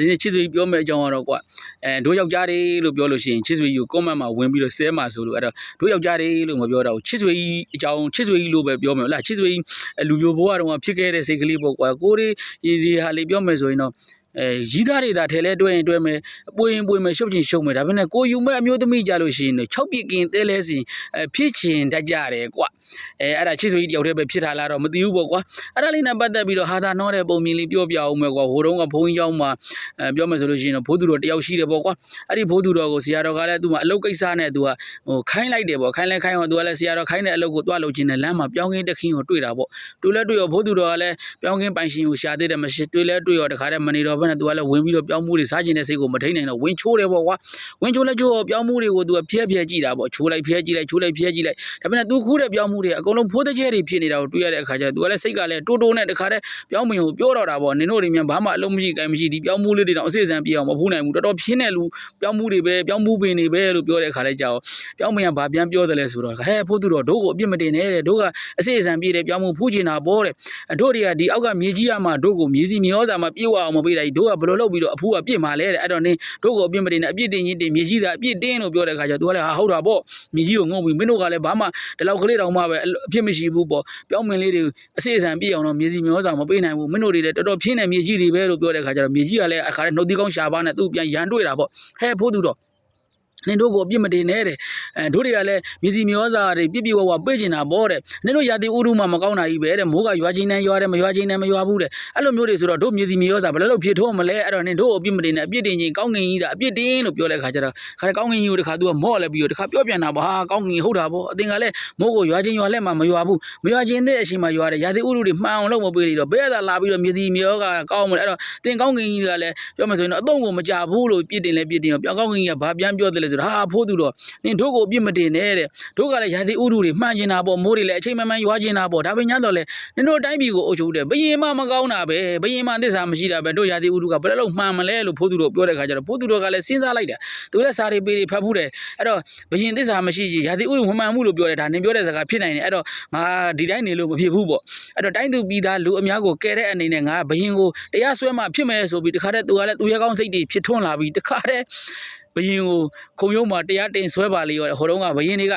ဒီနေ့ချစ်စွေကြီးပြောမယ့်အကြောင်းကတော့ကွာအဲတို့ယောက်ျားတွေလို့ပြောလို့ရှိရင်ချစ်စွေကြီးကို comment မှာဝင်ပြီးတော့ဆဲမှာဆိုလို့အဲ့တော့တို့ယောက်ျားတွေလို့မပြောတော့ဘူးချစ်စွေကြီးအကြောင်းချစ်စွေကြီးလို့ပဲပြောမယ်ဟုတ်လားချစ်စွေကြီးအဲလူမျိုးဘဝတုန်းကဖြစ်ခဲ့တဲ့စိတ်ကလေးပေါ့ကွာကိုရီဒီဒီဟာလေးပြောမယ်ဆိုရင်တော့အဲရီးသားတွေဒါထဲလဲတွဲရင်တွဲမယ်အပွင့်ရင်ပွင့်မယ်ရှုပ်ချင်ရှုပ်မယ်ဒါပေမဲ့ကိုယူမဲ့အမျိုးသမီးကြလို့ရှိရင်တော့6ပြစ်ကင်တဲလဲစီအဲဖြစ်ချင်တတ်ကြတယ်ကွာ အဲအဲ့ဒါချစ်ဆွေကြီးတယောက်တည်းပဲဖြစ်ထားလားတော့မသိဘူးပေါ့ကွာအဲ့ဒါလေးနဲ့ပတ်သက်ပြီးတော့ဟာသာနှောတဲ့ပုံမြင်လေးပြောပြအောင်မယ်ကွာဟိုတုန်းကဘုန်းကြီးကျောင်းမှာပြောမယ်ဆိုလို့ရှိရင်တော့ဘိုးသူတော်တယောက်ရှိတယ်ပေါ့ကွာအဲ့ဒီဘိုးသူတော်ကိုဆရာတော်ကလည်းသူ့မှာအလုပ်ကိစ္စနဲ့သူကဟိုခိုင်းလိုက်တယ်ပေါ့ခိုင်းလဲခိုင်းအောင်သူကလည်းဆရာတော်ခိုင်းတဲ့အလုပ်ကိုသွားလုပ်ခြင်းနဲ့လမ်းမှာပြောင်းကင်းတခင်းကိုတွေ့တာပေါ့သူလည်းတွေ့ရောဘိုးသူတော်ကလည်းပြောင်းကင်းပိုင်ရှင်ကိုရှာသေးတယ်မရှိတွေ့လဲတွေ့ရောတခါတည်းမနေတော့ဘဲနဲ့သူကလည်းဝင်ပြီးတော့ပြောင်းမှုတွေစားခြင်းတဲ့စိတ်ကိုမထိန်နိုင်တော့ဝင်ချိုးတယ်ပေါ့ကွာဝင်ချိုးလဲချိုးပြောင်းမှုတွေကိုသူကဖျက်ဖျက်ကြည့်တာပေါ့ချိုးလိုက်ဖျက်ကြည့်လိုက်ချိုးလိုက်ဖျက်ကြည့်လိုက်ဒါပေမဲ့သူခူးတဲ့ပြောင်းမှုတွေအကုန်လုံးဖိုးတဲ့ကျဲတွေဖြစ်နေတာကိုတွေ့ရတဲ့အခါကျတော့သူကလည်းစိတ်ကလည်းတိုးတိုးနဲ့တခါတည်းပြောင်းမင်ကိုပြောတော့တာပေါ့နင်တို့တွေမြန်ဘာမှအလုံးမရှိကိုင်မရှိဒီပြောင်းမှုလေးတွေတော့အစစ်အစံပြအောင်မဖူးနိုင်ဘူးတော်တော်ဖြင်းတဲ့လူပြောင်းမှုတွေပဲပြောင်းမှုပင်တွေပဲလို့ပြောတဲ့အခါလဲကြာတော့ပြောင်းမင်ကဘာပြန်ပြောတယ်လဲဆိုတော့ဟဲဖိုးသူတော့တို့ကိုအပြစ်မတင်နဲ့တဲ့တို့ကအစစ်အစံပြည့်တယ်ပြောင်းမှုဖူးချင်တာပေါ့တဲ့တို့တွေကဒီအောက်ကမြေကြီးရမှာတို့ကိုမြေစီမြေဩဇာမှာပြေဝအောင်မပေးလိုက်တို့ကဘယ်လိုလုပ်ပြီးတော့အဖူးကပြစ်မှာလဲတဲ့အဲ့တော့နင်တို့ကိုအပြစ်မတင်နဲ့အပြစ်တင်ရင်တင်မြေကြီးသာအပြစ်တင်းလို့ပြောတဲ့အခါကျတော့ तू ကလည်းဟာဟုတ်တာပေါ့မြေကြီးကိုငုံပြီးမင်းတို့ကလည်းဘာမှဒီလောက်ကလေးတောင်မှပဲအပြစ်မရှိဘူးပေါ့ပြောင်းမင်လေးတွေအစစ်အစံပြည့်အောင်တော့မြေစီမြေဩဇာမပေးနိုင်ဘူးမင်းတို့တွေလည်းတော်တော်ဖြင်းတဲ့မြေကြီးတွေပဲလို့ပြောတဲ့အခါကျတော့မြေကြီးကလည်းအခါနဲ့နှုတ်သီးကောင်းရှာပါနဲ့သူ့ပြန်ရန်တွေ့တာပေါ့ဟဲဖိုးသူတော့ နင်တို့ကိုအပြစ်မတင်နဲ့တဲ့အဲတို့တွေကလည်းမြစီမျောစာတွေပြစ်ပြဝဝပေးချင်တာပေါ့တဲ့နင်တို့ရာသီဥတုမှမကောင်းတာကြီးပဲတဲ့မိုးကရွာချင်းနဲ့ရွာတယ်မရွာချင်းနဲ့မရွာဘူးတဲ့အဲ့လိုမျိုးတွေဆိုတော့တို့မြစီမျောစာဘယ်လိုလုပ်ဖြစ်ထိုးမလဲအဲ့တော့နင်တို့ကိုအပြစ်မတင်နဲ့အပြစ်တင်ချင်းကောင်းငင်ကြီးတာအပြစ်တင်လို့ပြောတဲ့ခါကျတော့ခါကောင်းငင်ကြီးကိုတခါသူကမော့လဲပြီးတော့တခါပြောပြန်တာပေါ့ဟာကောင်းငင်ဟုတ်တာပေါ့အတင်ကလည်းမိုးကိုရွာချင်းရွာလက်မှမရွာဘူးမရွာချင်းတဲ့အချိန်မှာရွာတယ်ရာသီဥတုတွေမှန်အောင်လုပ်မပေးလို့ဘယ်ရသာလာပြီးတော့မြစီမျောကကောင်းမလဲအဲ့တော့တင်ကောင်းငင်ကြီးကလည်းပြောမှဆိုရင်တော့အတော့ကိုမကြဘူးလို့ပြစ်တင်လဲပြစ်တင်ရောပြောင်းကောင်းငင်ကြီးကဘာပြန်ပြောတယ်လဲဆိုတော့ဟာဖိုးသူတော့နင်တို့ကိုအပြစ်မတင်နဲ့တဲ့တို့ကလည်းရာသီဥတုတွေမှန်ကျင်တာပေါ့မိုးတွေလည်းအချိန်မှန်မှန်ရွာကျင်တာပေါ့ဒါပေညာတော့လေနင်တို့တိုင်းပြည်ကိုအုပ်ချုပ်တယ်ဘယင်မမကောင်းတာပဲဘယင်မသစ္စာမရှိတာပဲတို့ရာသီဥတုကဘယ်လိုလုပ်မှန်မလဲလို့ဖိုးသူတို့ပြောတဲ့ခါကျတော့ဖိုးသူတို့ကလည်းစဉ်းစားလိုက်တာသူလည်းစာတွေပေးတွေဖတ်ဘူးတယ်အဲ့တော့ဘယင်သစ္စာမရှိကြီးရာသီဥတုမမှန်ဘူးလို့ပြောတယ်ဒါနင်ပြောတဲ့စကားဖြစ်နိုင်တယ်အဲ့တော့ငါဒီတိုင်းနေလို့မဖြစ်ဘူးပေါ့အဲ့တော့တိုင်းသူပြည်သားလူအများကိုကဲတဲ့အနေနဲ့ငါဘယင်ကိုတရားစွဲမှဖြစ်မယ်ဆိုပြီးတခါတည်းသူကလည်းသူရဲကောင်းစိတ်တွေဖြစ်ထွန်းလာပြီးတခါတည်း ဘယင်ကိုခုံရုံးမှာတရားတင်ဆွဲပါလေရောဟိုတုန်းကဘယင်တွေက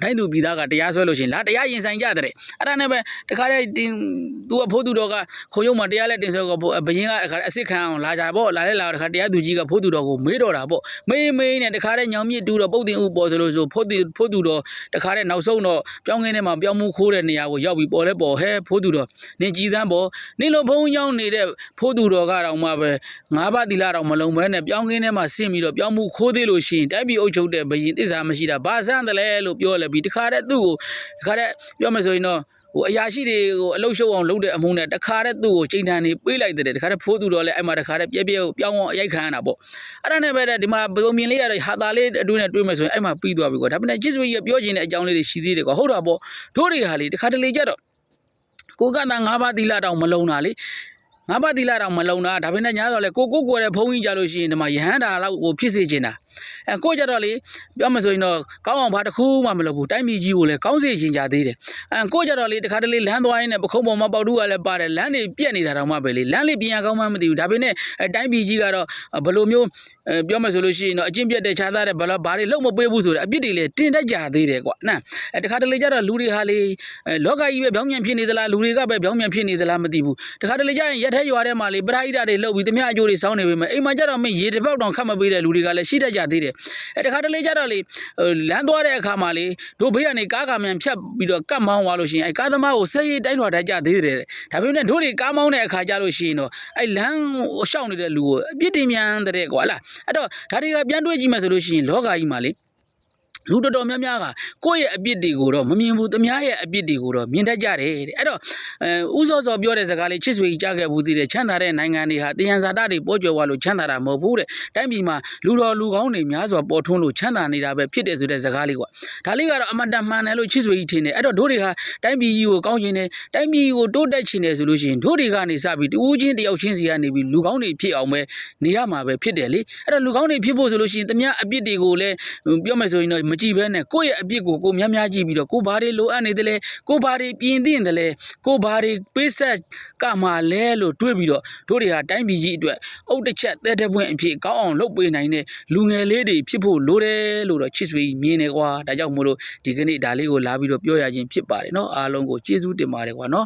တိုင်းသူပြည်သားကတရားဆွဲလို့ရှရင်လာတရားရင်ဆိုင်ကြတဲ့အဲ့ဒါနဲ့ပဲတခါတည်းတင်သူကဖိုးသူတော်ကခုံရုံးမှာတရားလက်တင်ဆွဲကဘယင်ကတခါအစ်စ်ခံအောင်လာကြပေါ့လာလဲလာတခါတရားသူကြီးကဖိုးသူတော်ကိုမေးတော့တာပေါ့မေးမေးနဲ့တခါတည်းညောင်မြင့်တူတော့ပုတ်တင်ဥပေါ်ဆိုလို့ဆိုဖိုးသူဖိုးသူတော်တခါတည်းနောက်ဆုံးတော့ပြောင်းခင်းထဲမှာပြောင်းမှုခိုးတဲ့နေရာကိုရောက်ပြီးပေါ်လဲပေါ်ဟဲဖိုးသူတော်နင်ကြည်စမ်းပေါ်နင်လိုဘုံရောက်နေတဲ့ဖိုးသူတော်ကတော့မှပဲငါးပါးတီလာတော့မလုံးဘဲနဲ့ပြောင်းခင်းထဲမှာဆင်းပြီးတော့ပြောင်းမှုခိုးသေးလို့ရှိရင်တိုက်ပြီးအုပ်ချုပ်တဲ့ဘယင်သစ္စာမရှိတာဘာဆန်းတယ်လဲလို့ပြောလဲပြီးတခါတည်းသူ့ကိုတခါတည်းပြောမယ်ဆိုရင်တော့ဟိုအရာရှိတွေကိုအလုရှုပ်အောင်လုပ်တဲ့အမှုနဲ့တခါတည်းသူ့ကိုချိန်တန်နေပေးလိုက်တဲ့တခါတည်းဖိုးသူတော့လဲအဲ့မှာတခါတည်းပြက်ပြက်ပြောင်းအောင်အရိုက်ခံရတာပေါ့အဲ့ဒါနဲ့ပဲဒီမှာဘုံမြင်လေးရတဲ့ဟာတာလေးအတွင်းနဲ့တွေးမယ်ဆိုရင်အဲ့မှာပြီးသွားပြီကွာဒါပေမဲ့ဂျစ်ဆွေကြီးပြောချင်တဲ့အကြောင်းလေးတွေရှိသေးတယ်ကွာဟုတ်တာပေါ့တို့တွေဟာလေတခါတလေကြတော့ကိုကတာ၅ပါးသီလတောင်မလုံးတာလေငါးပါးသီလတောင်မလုံတာဒါပေမဲ့ညာတော့လေကိုကိုကိုတဲ့ဖုံးကြီးကြလို့ရှိရင်ဒီမှာယဟန္တာလောက်ကိုဖြစ်စေချင်တာအဲကိုကြတော့လေပြောမှဆိုရင်တော့ကောင်းအောင်ဘာတစ်ခုမှမလုပ်ဘူးတိုင်းပြည်ကြီးကိုလည်းကောင်းစေချင်ကြသေးတယ်အဲကိုကြတော့လေတခါတလေလမ်းသွားရင်းနဲ့ပခုံးပေါ်မှာပေါက်တူးကလည်းပါတယ်လမ်းတွေပြက်နေတာတော့မှပဲလေလမ်းလေးပြင်ရကောင်းမှမသိဘူးဒါပေမဲ့တိုင်းပြည်ကြီးကတော့ဘယ်လိုမျိုးပြောမှဆိုလို့ရှိရင်တော့အကျင့်ပြတ်တဲ့ခြားသားတဲ့ဘယ်လိုဘာတွေလုံးမပေးဘူးဆိုတဲ့အပြစ်တွေလည်းတင်တတ်ကြသေးတယ်ကွာနာအဲတခါတလေကြတော့လူတွေဟာလေလောကကြီးပဲပြောင်းပြန်ဖြစ်နေသလားလူတွေကပဲပြောင်းပြန်ဖြစ်နေသလားမသိဘူးတခါတလေကြရင်ရက်ထဲရွာထဲမှာလေပရိဟိတတွေလှုပ်ပြီးတမအကျိုးတွေစောင်းနေပေမဲ့အိမ်မှာကြတော့မင်းရေတစ်ပေါက်တောင်ခတ်မပေးတဲ့လူတွေကလည်းရှိတတ်ကြသေးတယ်အဲတခါတလေကြတော့လေလမ်းသွားတဲ့အခါမှာလေတို့ဘေးကနေကားကမြန်ဖြတ်ပြီးတော့ကတ်မောင်းသွားလို့ရှိရင်အဲကားသမားကိုဆက်ရည်တိုင်းထွာတတ်ကြသေးတယ်ဒါပေမဲ့တို့တွေကားမောင်းတဲ့အခါကြလို့ရှိရင်တော့အဲလမ်းရှောက်နေတဲ့လူကိုအပြစ်တင်မြန်တဲ့ကွာလားအဲ့တော့ဒါတွေကပြန်တွေးကြည့်မှဆိုလို့ရှိရင်လောကကြီးမှာလေ လူတော်တော်များများကကိုယ့်ရဲ့အပြစ်တွေကိုတော့မမြင်ဘူးတမားရဲ့အပြစ်တွေကိုတော့မြင်တတ်ကြတယ်တဲ့အဲ့တော့အဲဥစောစောပြောတဲ့စကားလေးချစ်ဆွေကြီးကြားခဲ့ဘူးသေးတယ်ချမ်းသာတဲ့နိုင်ငံတွေဟာတရားဇာတာတွေပေါ်ကျော်သွားလို့ချမ်းသာတာမဟုတ်ဘူးတဲ့တိုင်းပြည်မှာလူတော်လူကောင်းတွေများစွာပေါ်ထွန်းလို့ချမ်းသာနေတာပဲဖြစ်တယ်ဆိုတဲ့စကားလေးကွာဒါလေးကတော့အမတန်မှန်တယ်လို့ချစ်ဆွေကြီးထင်တယ်အဲ့တော့တို့တွေဟာတိုင်းပြည်ကြီးကိုကောင်းချင်တယ်တိုင်းပြည်ကိုတိုးတက်ချင်တယ်ဆိုလို့ရှိရင်တို့တွေကနေစပြီးတူးချင်းတယောက်ချင်းစီကနေပြီးလူကောင်းတွေဖြစ်အောင်ပဲနေရမှာပဲဖြစ်တယ်လေအဲ့တော့လူကောင်းတွေဖြစ်ဖို့ဆိုလို့ရှိရင်တမန်အပြစ်တွေကိုလည်းပြောမယ်ဆိုရင်တော့မ မကြည့်ဘဲနဲ့ကိုယ့်ရဲ့အပြစ်ကိုကိုများများကြည့်ပြီးတော့ကိုဘာတွေလိုအပ်နေတယ်လဲကိုဘာတွေပြင်သင့်တယ်လဲကိုဘာတွေပေးဆက်ကမှလဲလို့တွေးပြီးတော့တို့တွေဟာတိုင်းပြည်ကြီးအတွက်အုတ်တစ်ချက်တဲတဲ့ပွင့်အဖြစ်ကောင်းအောင်လုပ်ပေးနိုင်တဲ့လူငယ်လေးတွေဖြစ်ဖို့လိုတယ်လို့တော့ချစ်ဆွေကြီးမြင်နေကွာဒါကြောင့်မို့လို့ဒီကနေ့ဒါလေးကိုလာပြီးတော့ပြောရခြင်းဖြစ်ပါတယ်เนาะအားလုံးကိုကျေးဇူးတင်ပါတယ်ကွာเนาะ